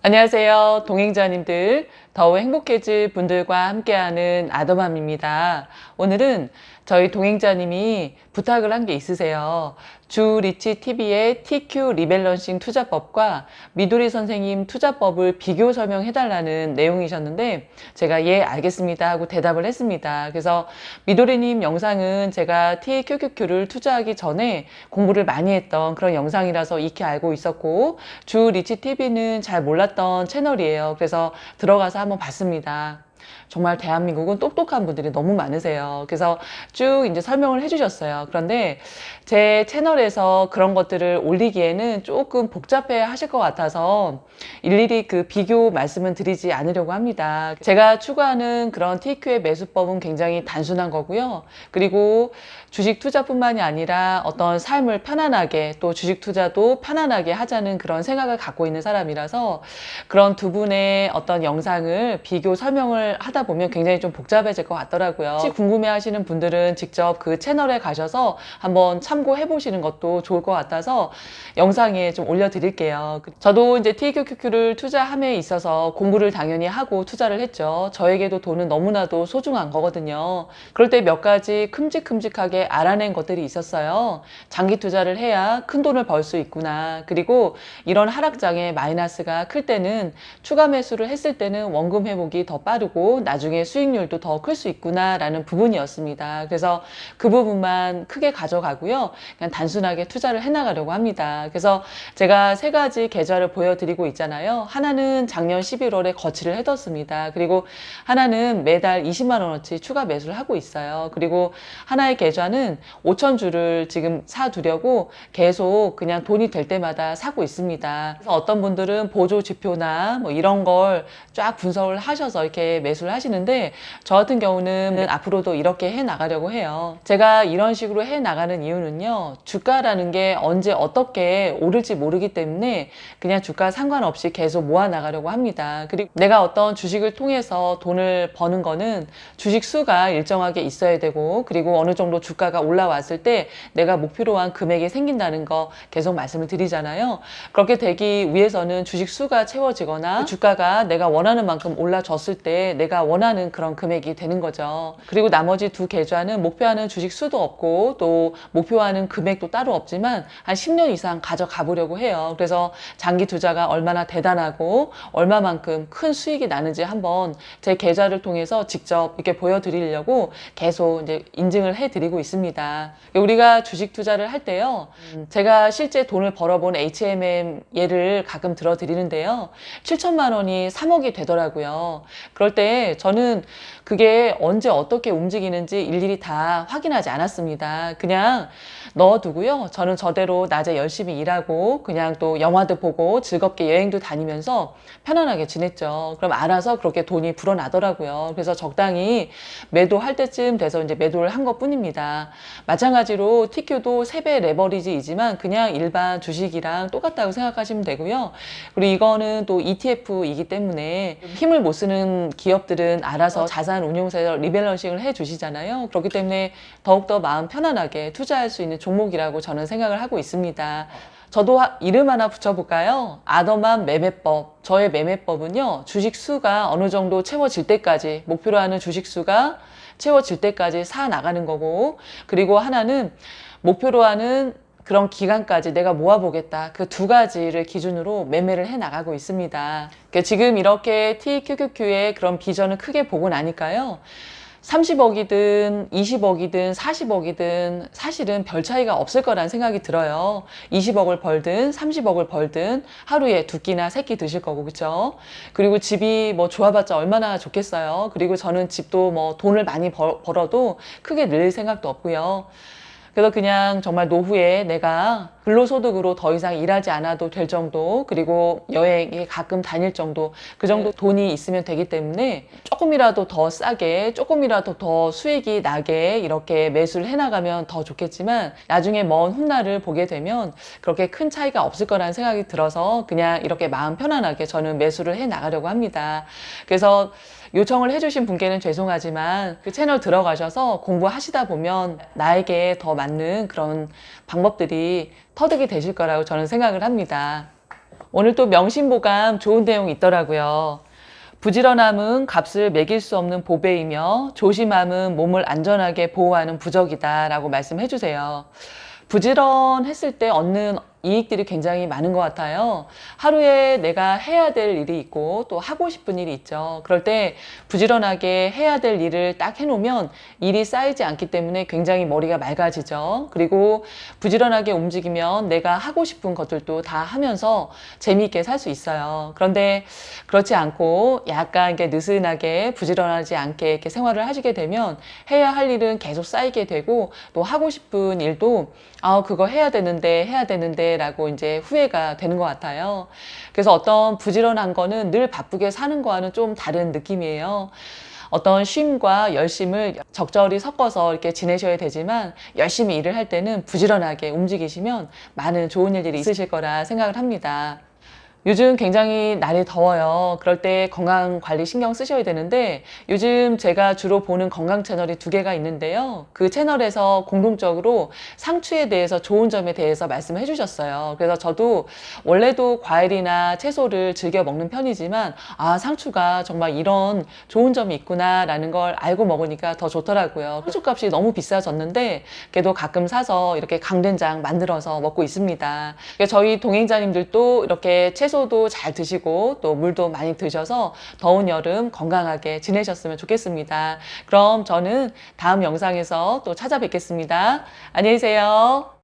안녕하세요. 동행자님들, 더 행복해질 분들과 함께하는 아더맘입니다. 오늘은 저희 동행자님이 부탁을 한 게 있으세요. 주 리치 TV의 TQ 리밸런싱 투자법과 미도리 선생님 투자법을 비교 설명해달라는 내용이셨는데 제가 예, 알겠습니다 하고 대답을 했습니다. 그래서 미도리님 영상은 제가 TQQQ를 투자하기 전에 공부를 많이 했던 그런 영상이라서 익히 알고 있었고 주 리치 TV는 잘 몰랐던 채널이에요. 그래서 들어가서 한번 봤습니다. 정말 대한민국은 똑똑한 분들이 너무 많으세요. 그래서 쭉 이제 설명을 해주셨어요. 그런데 제 채널에서 그런 것들을 올리기에는 조금 복잡해 하실 것 같아서 일일이 그 비교 말씀은 드리지 않으려고 합니다. 제가 추구하는 그런 TQ의 매수법은 굉장히 단순한 거고요. 그리고 주식 투자뿐만이 아니라 어떤 삶을 편안하게 또 주식 투자도 편안하게 하자는 그런 생각을 갖고 있는 사람이라서 그런 두 분의 어떤 영상을 비교 설명을 하다 보면 굉장히 좀 복잡해질 것 같더라고요. 혹시 궁금해 하시는 분들은 직접 그 채널에 가셔서 한번 참고해 보시는 것도 좋을 것 같아서 영상에 좀 올려드릴게요. 저도 이제 TQQQ를 투자함에 있어서 공부를 당연히 하고 투자를 했죠. 저에게도 돈은 너무나도 소중한 거거든요. 그럴 때 몇 가지 큼직큼직하게 알아낸 것들이 있었어요. 장기 투자를 해야 큰 돈을 벌 수 있구나. 그리고 이런 하락장에 마이너스가 클 때는 추가 매수를 했을 때는 원금 회복이 더 빠르고 나중에 수익률도 더 클 수 있구나라는 부분이었습니다. 그래서 그 부분만 크게 가져가고요. 그냥 단순하게 투자를 해나가려고 합니다. 그래서 제가 세 가지 계좌를 보여드리고 있잖아요. 하나는 작년 11월에 거치를 해뒀습니다. 그리고 하나는 매달 20만 원어치 추가 매수를 하고 있어요. 그리고 하나의 계좌는 5천 주를 지금 사두려고 계속 그냥 돈이 될 때마다 사고 있습니다. 그래서 어떤 분들은 보조 지표나 뭐 이런 걸 쫙 분석을 하셔서 이렇게 매수를 하시는데 저 같은 경우는 앞으로도 이렇게 해 나가려고 해요. 제가 이런 식으로 해 나가는 이유는요. 주가라는 게 언제 어떻게 오를지 모르기 때문에 그냥 주가 상관없이 계속 모아 나가려고 합니다. 그리고 내가 어떤 주식을 통해서 돈을 버는 거는 주식 수가 일정하게 있어야 되고 그리고 어느 정도 주가가 올라왔을 때 내가 목표로 한 금액이 생긴다는 거 계속 말씀을 드리잖아요. 그렇게 되기 위해서는 주식 수가 채워지거나 주가가 내가 원하는 만큼 올라졌을 때 내가 원하는 그런 금액이 되는 거죠. 그리고 나머지 두 계좌는 목표하는 주식 수도 없고 또 목표하는 금액도 따로 없지만 한 10년 이상 가져가 보려고 해요. 그래서 장기 투자가 얼마나 대단하고 얼마만큼 큰 수익이 나는지 한번 제 계좌를 통해서 직접 이렇게 보여드리려고 계속 이제 인증을 해드리고 있습니다. 우리가 주식 투자를 할 때요, 음, 제가 실제 돈을 벌어본 HMM 예를 가끔 들어드리는데요, 7천만 원이 3억이 되더라고요. 그럴 때 저는 그게 언제 어떻게 움직이는지 일일이 다 확인하지 않았습니다. 그냥 넣어두고요. 저는 저대로 낮에 열심히 일하고 그냥 또 영화도 보고 즐겁게 여행도 다니면서 편안하게 지냈죠. 그럼 알아서 그렇게 돈이 불어나더라고요. 그래서 적당히 매도할 때쯤 돼서 이제 매도를 한 것 뿐입니다. 마찬가지로 TQ도 3배 레버리지이지만 그냥 일반 주식이랑 똑같다고 생각하시면 되고요. 그리고 이거는 또 ETF이기 때문에 힘을 못 쓰는 기업 들은 알아서 자산 운용사에서 리밸런싱을 해 주시잖아요. 그렇기 때문에 더욱더 마음 편안하게 투자할 수 있는 종목이라고 저는 생각을 하고 있습니다. 저도 하- 이름 하나 붙여볼까요? 아더만 매매법. 저의 매매법은요, 주식 수가 어느 정도 채워질 때까지, 목표로 하는 주식 수가 채워질 때까지 사 나가는 거고, 그리고 하나는 목표로 하는 그런 기간까지 내가 모아보겠다. 그 두 가지를 기준으로 매매를 해 나가고 있습니다. 그러니까 지금 이렇게 TQQQ의 그런 비전을 크게 보고 나니까요. 30억이든 20억이든 40억이든 사실은 별 차이가 없을 거란 생각이 들어요. 20억을 벌든 30억을 벌든 하루에 두 끼나 세 끼 드실 거고 그쵸? 그리고 집이 뭐 좋아봤자 얼마나 좋겠어요. 그리고 저는 집도 뭐 돈을 많이 벌, 벌어도 크게 늘 생각도 없고요. 그래서 그냥 정말 노후에 내가 근로소득으로 더 이상 일하지 않아도 될 정도 그리고 여행에 가끔 다닐 정도 그 정도 돈이 있으면 되기 때문에 조금이라도 더 싸게 조금이라도 더 수익이 나게 이렇게 매수를 해나가면 더 좋겠지만 나중에 먼 훗날을 보게 되면 그렇게 큰 차이가 없을 거라는 생각이 들어서 그냥 이렇게 마음 편안하게 저는 매수를 해 나가려고 합니다. 그래서 요청을 해주신 분께는 죄송하지만 그 채널 들어가셔서 공부하시다 보면 나에게 더 맞는 그런 방법들이 터득이 되실 거라고 저는 생각을 합니다. 오늘 또 명심보감 좋은 내용이 있더라고요. 부지런함은 값을 매길 수 없는 보배이며 조심함은 몸을 안전하게 보호하는 부적이다 라고 말씀해 주세요. 부지런했을 때 얻는 이익들이 굉장히 많은 것 같아요. 하루에 내가 해야 될 일이 있고 또 하고 싶은 일이 있죠. 그럴 때 부지런하게 해야 될 일을 딱 해놓으면 일이 쌓이지 않기 때문에 굉장히 머리가 맑아지죠. 그리고 부지런하게 움직이면 내가 하고 싶은 것들도 다 하면서 재미있게 살 수 있어요. 그런데 그렇지 않고 약간 이렇게 느슨하게 부지런하지 않게 이렇게 생활을 하시게 되면 해야 할 일은 계속 쌓이게 되고 또 하고 싶은 일도 아, 그거 해야 되는데, 해야 되는데, 라고 이제 후회가 되는 것 같아요. 그래서 어떤 부지런한 거는 늘 바쁘게 사는 거와는 좀 다른 느낌이에요. 어떤 쉼과 열심을 적절히 섞어서 이렇게 지내셔야 되지만 열심히 일을 할 때는 부지런하게 움직이시면 많은 좋은 일들이 있으실 거라 생각을 합니다. 요즘 굉장히 날이 더워요. 그럴 때 건강 관리 신경 쓰셔야 되는데 요즘 제가 주로 보는 건강 채널이 두 개가 있는데요. 그 채널에서 공동적으로 상추에 대해서 좋은 점에 대해서 말씀해 주셨어요. 그래서 저도 원래도 과일이나 채소를 즐겨 먹는 편이지만 아, 상추가 정말 이런 좋은 점이 있구나라는 걸 알고 먹으니까 더 좋더라고요. 상추 값이 너무 비싸졌는데 그래도 가끔 사서 이렇게 강된장 만들어서 먹고 있습니다. 저희 동행자님들도 이렇게 채소도 잘 드시고 또 물도 많이 드셔서 더운 여름 건강하게 지내셨으면 좋겠습니다. 그럼 저는 다음 영상에서 또 찾아뵙겠습니다. 안녕히 계세요.